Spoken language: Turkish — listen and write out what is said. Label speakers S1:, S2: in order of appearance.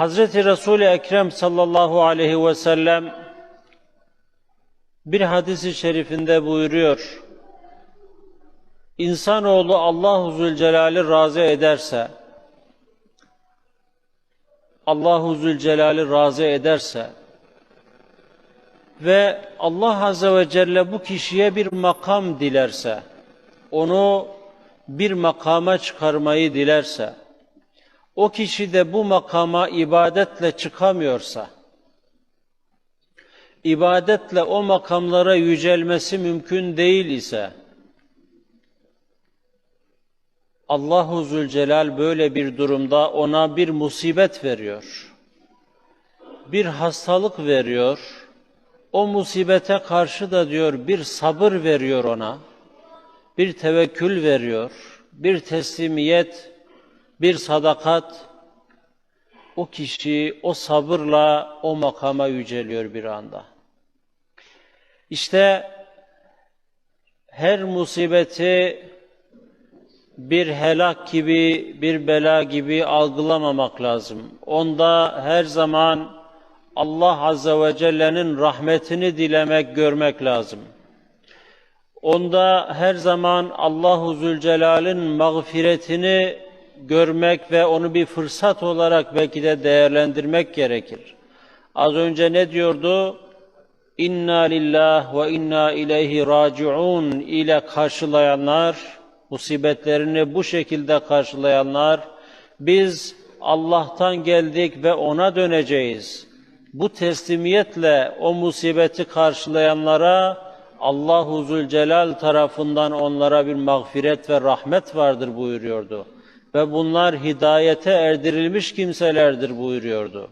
S1: Hazreti Resul-i Ekrem sallallahu aleyhi ve sellem bir hadisi şerifinde buyuruyor. İnsanoğlu Allahu Zülcelal'i razı ederse, Allahu Zülcelal'i razı ederse ve Allah Azze ve Celle bu kişiye bir makam dilerse, onu bir makama çıkarmayı dilerse, o kişi de bu makama ibadetle çıkamıyorsa, ibadetle o makamlara yücelmesi mümkün değil ise, Allahu Zülcelal böyle bir durumda ona bir musibet veriyor. Bir hastalık veriyor. O musibete karşı da diyor bir sabır veriyor ona. Bir tevekkül veriyor. Bir teslimiyet, bir sadakat. O kişi o sabırla o makama yüceliyor bir anda. İşte her musibeti bir helak gibi, bir bela gibi algılamamak lazım. Onda her zaman Allah Azze ve Celle'nin rahmetini dilemek, görmek lazım. Onda her zaman Allahu Zülcelal'in mağfiretini görmek ve onu bir fırsat olarak belki de değerlendirmek gerekir. Az önce ne diyordu? İnna lillah ve inna ileyhi raciun ile karşılayanlar, musibetlerini bu şekilde karşılayanlar, biz Allah'tan geldik ve ona döneceğiz. Bu teslimiyetle o musibeti karşılayanlara Allahu Zülcelal tarafından onlara bir mağfiret ve rahmet vardır buyuruyordu. Ve bunlar hidayete erdirilmiş kimselerdir buyuruyordu.